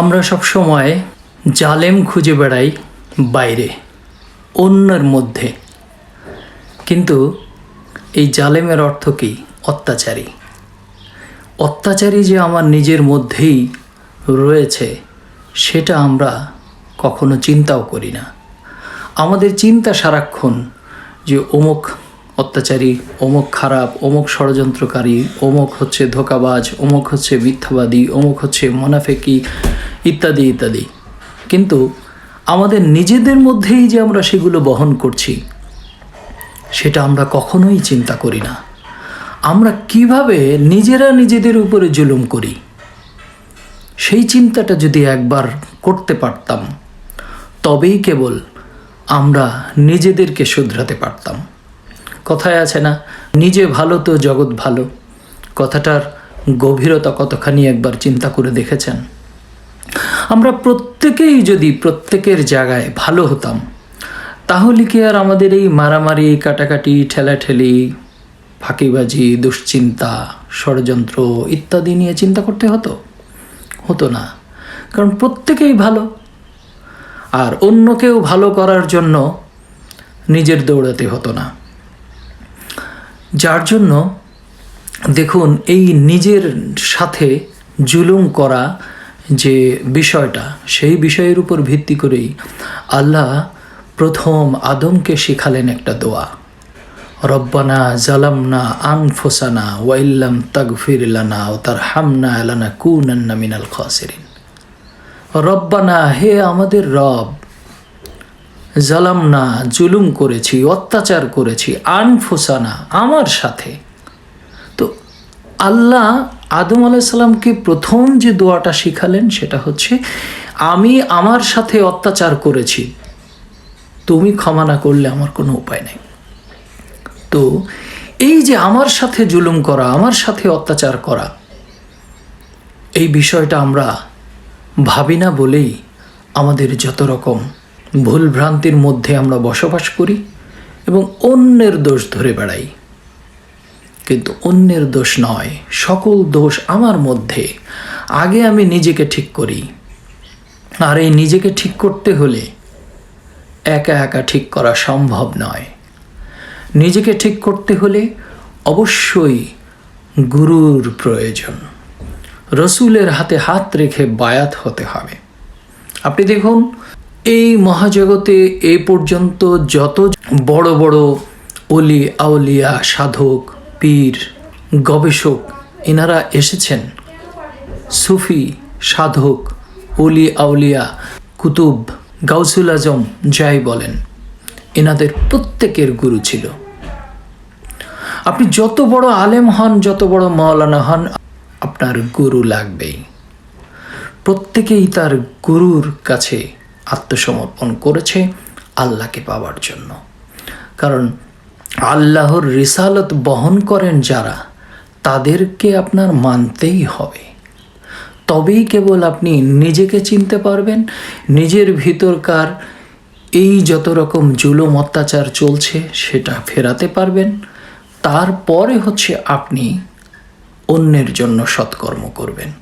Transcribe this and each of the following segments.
আমরা সব সময় জালেম খুঁজে বেড়াই বাইরে, অন্যের মধ্যে। কিন্তু এই জালেমের অর্থ কী? অত্যাচারী। অত্যাচারী যে আমার নিজের মধ্যেই রয়েছে, সেটা আমরা কখনো চিন্তাও করি না। আমাদের চিন্তা সারাক্ষণ যে অমুক অত্যাচারী, অমুক খারাপ, অমুক ষড়যন্ত্রকারী, অমুক হচ্ছে ধোকাবাজ, অমুক হচ্ছে মিথ্যাবাদী, অমুক হচ্ছে মোনাফেকি ইত্যাদি ইত্যাদি। কিন্তু আমাদের নিজেদের মধ্যেই যে আমরা সেগুলো বহন করছি, সেটা আমরা কখনোই চিন্তা করি না। আমরা কীভাবে নিজেরা নিজেদের উপরে জুলুম করি, সেই চিন্তাটা যদি একবার করতে পারতাম, তবেই কেবল আমরা নিজেদেরকে শুধরাতে পারতাম। কথায় আছে না, নিজে ভালো তো জগৎ ভালো। কথাটার গভীরতা কতখানি একবার চিন্তা করে দেখেছেন? আমরা প্রত্যেকেই যদি প্রত্যেকের জায়গায় ভালো হতাম, তাহলে কি আর আমাদের এই মারামারি, কাটাকাটি, ঠেলাঠেলি, ফাঁকিবাজি, দুশ্চিন্তা, ষড়যন্ত্র ইত্যাদি নিয়ে চিন্তা করতে হতো? হতো না। কারণ প্রত্যেকেই ভালো। আর অন্যকেও ভালো করার জন্য নিজের দৌড়াতে হতো না। যার জন্য দেখুন, এই নিজের সাথে জুলুম করা যে বিষয়টা, সেই বিষয়ের উপর ভিত্তি করেই আল্লাহ প্রথম আদমকে শিখালেন একটা দোয়া। রব্বানা জালামনা আনফোসানা ওয়াইল্লাম তাগফির লানা ও তার হামনা আলানা কুনান্না মিনাল খাসিরিন। রব্বানা, হে আমাদের রব, জালামনা, জুলুম করেছি, অত্যাচার করেছি, আনফোসানা, আমার সাথে। তো আল্লাহ আদম আলাইসাল্লামকে প্রথম যে দোয়াটা শিখালেন সেটা হচ্ছে, আমি আমার সাথে অত্যাচার করেছি। তুমি ক্ষমা না করলে আমার কোনো উপায় নেই। তো এই যে আমার সাথে জুলুম করা, আমার সাথে অত্যাচার করা, এই বিষয়টা আমরা ভাবি না বলেই আমাদের যত রকম ভুলভ্রান্তির মধ্যে আমরা বসবাস করি এবং অন্যের দোষ ধরে বেড়াই। কিন্তু অন্যের দোষ নয়, সকল দোষ আমার মধ্যে। আগে আমি নিজেকে ঠিক করি। আর এই নিজেকে ঠিক করতে হলে একা একা ঠিক করা সম্ভব নয়। নিজেকে ঠিক করতে হলে অবশ্যই গুরুর প্রয়োজন। রসুলের হাতে হাত রেখে বায়াত হতে হবে। আপনি দেখুন, এই মহাজগতে এ পর্যন্ত যত বড় বড় অলি আউলিয়া, সাধক পীর গবেষক এনারা এসেছেন। সুফি, সাধক অলি আউলিয়া, কুতুব, গাউসুল আজম যাই বলেন, এনাদের প্রত্যেকের গুরু ছিল। আপনি যত বড় আলেম হন, যত বড় মাওলানা হন, আপনার গুরু লাগবেই। প্রত্যেকেই তার গুরুর কাছে আত্মসমর্পণ করেছে আল্লাহকে পাওয়ার জন্য। কারণ আল্লাহর রিসালত বহন করেন যারা, তাদেরকে আপনার মানতেই হবে। তবেই কেবল আপনি নিজেকে চিনতে পারবেন, নিজের ভিতরকার এই যত রকম জুলুম, অত্যাচার চলছে, সেটা ফেরাতে পারবেন। তারপরে হচ্ছে আপনি অন্যের জন্য সৎকর্ম করবেন।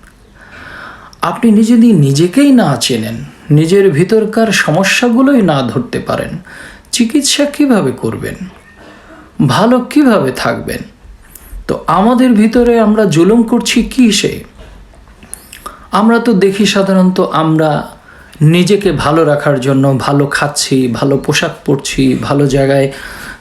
আপনি দিয়ে নিজেকেই না চেনেন, নিজের ভিতরকার সমস্যাগুলোই না ধরতে পারেন, চিকিৎসা কীভাবে করবেন? ভালো কীভাবে থাকবেন? তো আমাদের ভিতরে আমরা জুলুম করছি কি সে আমরা তো দেখি সাধারণত আমরা নিজেকে ভালো রাখার জন্য ভালো খাচ্ছি, ভালো পোশাক পরছি, ভালো জায়গায়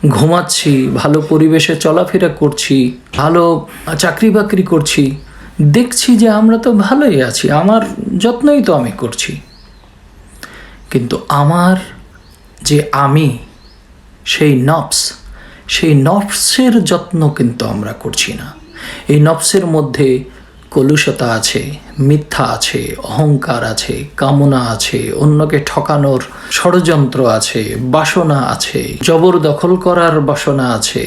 ঘুমাচ্ছি, ভালো পরিবেশে চলাফেরা করছি, ভালো চাকরি বাকরি করছি। দেখছি যে আমরা তো ভালোই আছি, আমার যত্নই তো আমি করছি। কিন্তু আমার যে আমি, সেই নফস সেই নফসের যত্ন কিন্তু আমরা করছি না। এই নফসের মধ্যে কলুষতা আছে, মিথ্যা আছে, অহংকার আছে, কামনা আছে, অন্যকে ঠকানোর ষড়যন্ত্র আছে, বাসনা আছে, জবরদখল করার বাসনা আছে,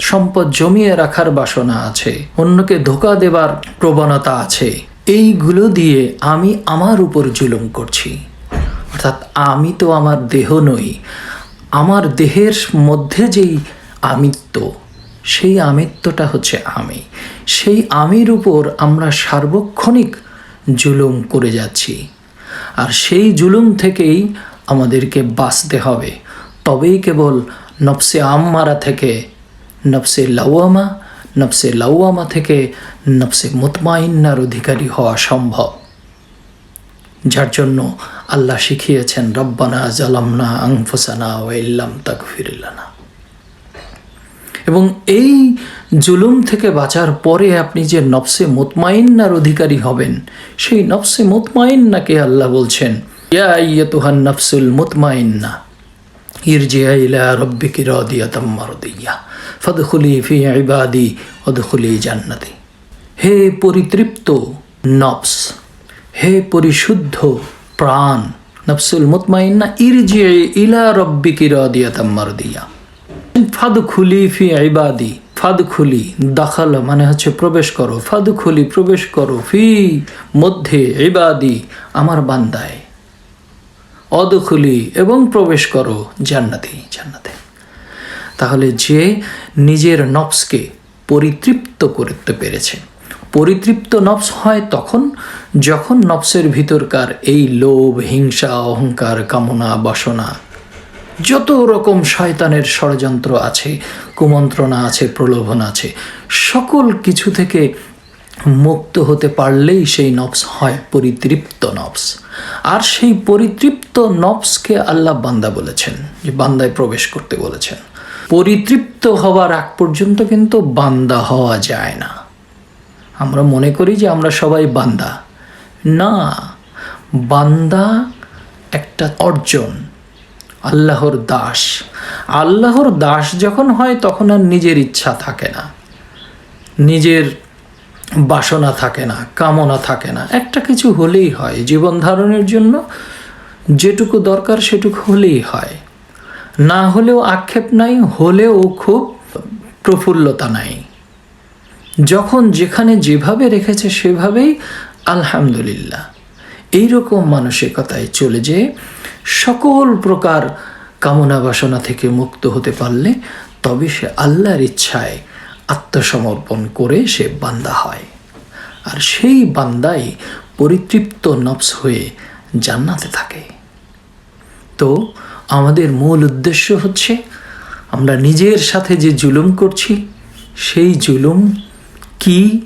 সম্পদ জমিয়ে রাখার বাসনা আছে, অন্যকে ধোকা দেবার প্রবণতা আছে। এইগুলো দিয়ে আমি আমার উপর জুলুম করছি। অর্থাৎ আমি তো আমার দেহ নই, আমার দেহের মধ্যে যেই আমিত্ব। সেই আমিত্বটা হচ্ছে আমি। সেই আমির উপর আমরা সার্বক্ষণিক জুলুম করে যাচ্ছি। আর সেই জুলুম থেকেই আমাদেরকে বাঁচতে হবে। তবেই কেবল নফসে আম্মারা থেকে নফসে লাউয়ামা নফসে লাউয়ামা থেকে নফসে মুতমাইন্নার অধিকারী হওয়া সম্ভব। যার জন্য আল্লাহ শিখিয়েছেন, রব্বানা জালামনা আংফুসানা ওয়াইল্লাম তাকফিরিল্লানা এবং এই জুলুম থেকে বাঁচার পরে আপনি যে নফসে মুতমাইন্নার অধিকারী হবেন, সেই নফসে মুতমাইন্নাকে আল্লাহ বলছেন? ইয়া আইয়াতুহান নফসুল মুতমাইন্না ইরজিয়া ইলা রব্বিকি রাদিয়াতাম মারদিয়া, ফাদখুলি ফি ইবাদি ওয়াদখুলি জান্নাতি। হে পরিতৃপ্ত নফস, হে পরিশুদ্ধ প্রাণ, নফসুল মুতমাইন্না ইরজি ইলা রব্বিকি রাদিয়াতাম মারদিয়া ফাদ খুলি ফি ইবাদি ফাদ খুলি দাখাল মানে হচ্ছে প্রবেশ করো ফাদ খুলি প্রবেশ করো ফি মধ্যে ইবাদি, আমার বান্দায়। অদখুলি এবং প্রবেশ করো জান্নাতি, জান্নাতে। তাহলে যে নিজের নফসকে পরিতৃপ্ত করতে পেরেছে, পরিতৃপ্ত নফস হয় তখন যখন নফসের ভিতরকার এই লোভ, হিংসা, অহংকার, কামনা, বাসনা যত রকম শয়তানের ষড়যন্ত্র আছে, কুমন্ত্রণা আছে, প্রলোভন আছে, সকল কিছু থেকে মুক্ত হতে পারলেই সেই নফস হয় পরিতৃপ্ত নফস। আর সেই পরিতৃপ্ত নফসকে আল্লাহ বান্দা বলেছেন, যে বান্দায় প্রবেশ করতে বলেছেন। পরিতৃপ্ত হওয়ার আগ পর্যন্ত কিন্তু বান্দা হওয়া যায় না। আমরা মনে করি যে আমরা সবাই বান্দা। না, বান্দা একটা অর্জন। আল্লাহর দাস। আল্লাহর দাস যখন হয়, তখন আর নিজের ইচ্ছা থাকে না। নিজের বাসনা থাকে না, কামনা থাকে না। একটা কিছু হলেই হয়, জীবন ধারণের জন্য যেটুকু দরকার সেটুকু হলেই হয়। না হলেও আক্ষেপ নাই, হলেও খুব প্রফুল্লতা নাই। যখন যেখানে যেভাবে রেখেছে, সেভাবেই আলহামদুলিল্লাহ। এইরকম মানসিকতায় চলে যে সকল প্রকার কামনা বাসনা থেকে মুক্ত হতে পারলে তবে সে আল্লাহর ইচ্ছায় আত্মসমর্পণ করে সে বান্দা হয়। আর সেই বান্দাই পরিতৃপ্ত নফস হয়ে জান্নাতে থাকে। তো আমাদের মূল উদ্দেশ্য হচ্ছে আমরা নিজের সাথে যে জুলুম করছি, সেই জুলুম কি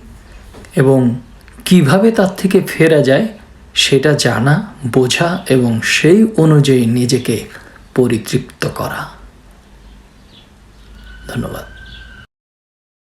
এবং কীভাবে তার থেকে ফেরা যায় সেটা জানা বোঝা এবং সেই অনুযায়ী নিজেকে পরিতৃপ্ত করা। ধন্যবাদ।